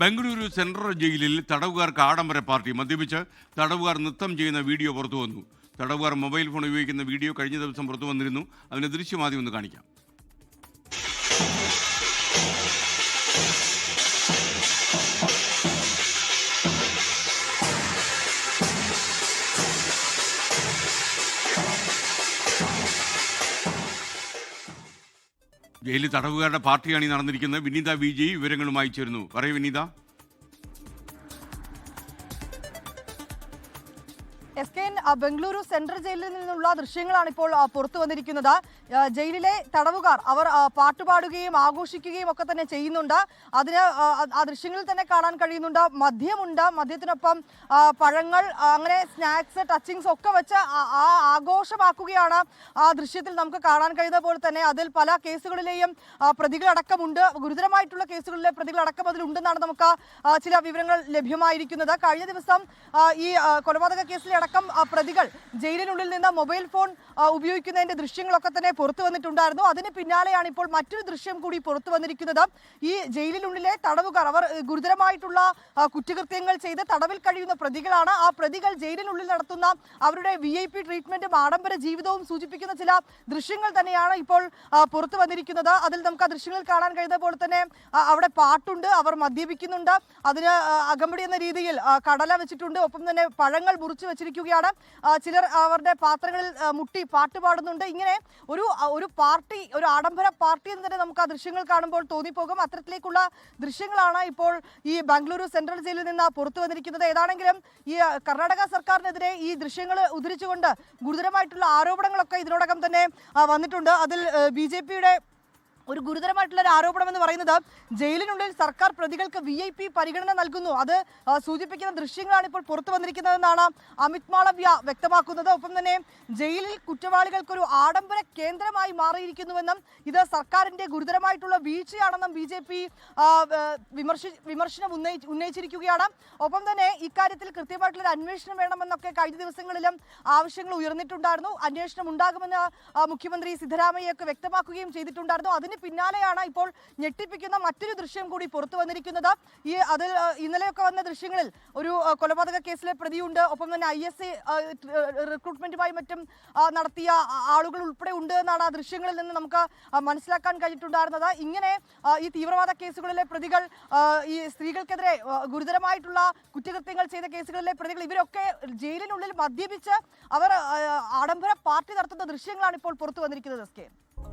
Bengaluru central ജയിലിൽ തടവുകാർക്ക് ആഡംബര party മദ്യപിച്ച് തടവുകാർ നൃത്തം ചെയ്യുന്ന വീഡിയോ പുറത്തു വന്നു തടവുകാർ മൊബൈൽ ഫോൺ ഉപയോഗിക്കുന്ന വീഡിയോ കഴിഞ്ഞ ദിവസം പുറത്തു വന്നിരുന്നു അതിന് ദൃശ്യമാദ്യം ഒന്ന് കാണിക്കാം. ജയിലിൽ തടവുകാരുടെ പാർട്ടിയാണ് ഈ നടന്നിരിക്കുന്നത്. വിനീത വി ജി വിവരങ്ങളുമായി ചേരുന്നു. പറയൂ Vineetha. S K N Bengaluru central ജയിലിൽ നിന്നുള്ള ദൃശ്യങ്ങളാണ് ഇപ്പോൾ പുറത്തു വന്നിരിക്കുന്നത്. ജയിലിലെ തടവുകാർ അവർ പാട്ടുപാടുകയും ആഘോഷിക്കുകയും ഒക്കെ തന്നെ ചെയ്യുന്നുണ്ട്. അതിന് ആ, ദൃശ്യങ്ങളിൽ തന്നെ കാണാൻ കഴിയുന്നുണ്ട്. മദ്യമുണ്ട്. മദ്യത്തിനൊപ്പം പഴങ്ങൾ അങ്ങനെ സ്നാക്സ് ടച്ചിങ്സ് ഒക്കെ വെച്ച് ആ- ആഘോഷമാക്കുകയാണ്. ആ ദൃശ്യത്തിൽ നമുക്ക് കാണാൻ കഴിയുന്ന പോലെ തന്നെ അതിൽ പല കേസുകളിലെയും പ്രതികളടക്കമുണ്ട്. ഗുരുതരമായിട്ടുള്ള കേസുകളിലെ പ്രതികളടക്കം അതിലുണ്ടെന്നാണ് നമുക്ക് ചില വിവരങ്ങൾ ലഭ്യമായിരിക്കുന്നത്. കഴിഞ്ഞ ദിവസം ഈ കൊലപാതക കേസിലെ അടക്കം പ്രതികൾ ജയിലിനുള്ളിൽ നിന്ന് മൊബൈൽ ഫോൺ ഉപയോഗിക്കുന്നതിന്റെ ദൃശ്യങ്ങളൊക്കെ തന്നെ പുറത്തു വന്നിട്ടുണ്ടായിരുന്നു. അതിന് പിന്നാലെയാണ് ഇപ്പോൾ മറ്റൊരു ദൃശ്യം കൂടി പുറത്തു വന്നിരിക്കുന്നത്. ഈ ജയിലിനുള്ളിലെ തടവുകാർ അവർ ഗുരുതരമായിട്ടുള്ള കുറ്റകൃത്യങ്ങൾ ചെയ്ത് തടവിൽ കഴിയുന്ന പ്രതികളാണ്. ആ പ്രതികൾ ജയിലിനുള്ളിൽ നടത്തുന്ന അവരുടെ വി ഐ പി ട്രീറ്റ്മെന്റും ആഡംബര ജീവിതവും സൂചിപ്പിക്കുന്ന ചില ദൃശ്യങ്ങൾ തന്നെയാണ് ഇപ്പോൾ പുറത്തു വന്നിരിക്കുന്നത്. അതിൽ നമുക്ക് ആ ദൃശ്യങ്ങളിൽ കാണാൻ കഴിയുന്ന പോലെ തന്നെ അവിടെ പാട്ടുണ്ട്. അവർ മദ്യപിക്കുന്നുണ്ട്. അതിന് അകമ്പടി എന്ന രീതിയിൽ കടല വെച്ചിട്ടുണ്ട്. ഒപ്പം തന്നെ പഴങ്ങൾ മുറിച്ചു വെച്ചിരിക്കുകയാണ് ആ, ചിലർ അവരുടെ പാത്രങ്ങളിൽ മുട്ടി പാട്ട് പാടുന്നുണ്ട്. ഇങ്ങനെ ഒരു ഒരു പാർട്ടി ഒരു ആഡംബര പാർട്ടി എന്ന് തന്നെ നമുക്ക് ആ ദൃശ്യങ്ങൾ കാണുമ്പോൾ തോന്നിപ്പോകും. അത്തരത്തിലേക്കുള്ള ദൃശ്യങ്ങളാണ് ഇപ്പോൾ ഈ ബാംഗ്ലൂരു സെൻട്രൽ ജയിലിൽ നിന്ന് പുറത്തു വന്നിരിക്കുന്നത്. ഏതാണെങ്കിലും ഈ കർണാടക സർക്കാരിനെതിരെ ഈ ദൃശ്യങ്ങൾ ഉദ്ധരിച്ചുകൊണ്ട് ഗുരുതരമായിട്ടുള്ള ആരോപണങ്ങളൊക്കെ ഇതിനോടകം തന്നെ വന്നിട്ടുണ്ട്. അതിൽ ബി ജെ പിയുടെ ഒരു ഗുരുതരമായിട്ടുള്ള ഒരു ആരോപണം എന്ന് പറയുന്നത് ജയിലിനുള്ളിൽ സർക്കാർ പ്രതികൾക്ക് വി ഐ പി പരിഗണന നൽകുന്നു. അത് സൂചിപ്പിക്കുന്ന ദൃശ്യങ്ങളാണ് ഇപ്പോൾ പുറത്തു വന്നിരിക്കുന്നതെന്നാണ് അമിത് മാളവ്യ വ്യക്തമാക്കുന്നത്. ഒപ്പം തന്നെ ജയിലിൽ കുറ്റവാളികൾക്കൊരു ആഡംബര കേന്ദ്രമായി മാറിയിരിക്കുന്നുവെന്നും ഇത് സർക്കാരിന്റെ ഗുരുതരമായിട്ടുള്ള വീഴ്ചയാണെന്നും ബി ജെ പി വിമർശി വിമർശനം ഉന്നയി ഉന്നയിച്ചിരിക്കുകയാണ്. ഒപ്പം തന്നെ ഇക്കാര്യത്തിൽ കൃത്യമായിട്ടുള്ള ഒരു അന്വേഷണം വേണമെന്നൊക്കെ കഴിഞ്ഞ ദിവസങ്ങളിലും ആവശ്യങ്ങൾ ഉയർന്നിട്ടുണ്ടായിരുന്നു. അന്വേഷണം ഉണ്ടാകുമെന്ന് മുഖ്യമന്ത്രി സിദ്ധരാമയ്യൊക്കെ വ്യക്തമാക്കുകയും ചെയ്തിട്ടുണ്ടായിരുന്നു. അതിന് പിന്നാലെയാണ് ഇപ്പോൾ ഞെട്ടിപ്പിക്കുന്ന മറ്റൊരു ദൃശ്യം കൂടി പുറത്തു വന്നിരിക്കുന്നത്. ഈ അതിൽ ഇന്നലെയൊക്കെ വന്ന ദൃശ്യങ്ങളിൽ ഒരു കൊലപാതക കേസിലെ പ്രതിയുണ്ട്. ഒപ്പം തന്നെ ഐ എസ് റിക്രൂട്ട്മെന്റുമായി മറ്റും നടത്തിയ ആളുകൾ ഉൾപ്പെടെ ഉണ്ട് എന്നാണ് ആ ദൃശ്യങ്ങളിൽ നിന്ന് നമുക്ക് മനസ്സിലാക്കാൻ കഴിഞ്ഞിട്ടുണ്ടായിരുന്നത്. ഇങ്ങനെ ഈ തീവ്രവാദ കേസുകളിലെ പ്രതികൾ ഈ സ്ത്രീകൾക്കെതിരെ ഗുരുതരമായിട്ടുള്ള കുറ്റകൃത്യങ്ങൾ ചെയ്ത കേസുകളിലെ പ്രതികൾ ഇവരൊക്കെ ജയിലിനുള്ളിൽ മദ്യപിച്ച് അവർ ആഡംബര പാർട്ടി നടത്തുന്ന ദൃശ്യങ്ങളാണ് ഇപ്പോൾ പുറത്തു വന്നിരിക്കുന്നത് എസ്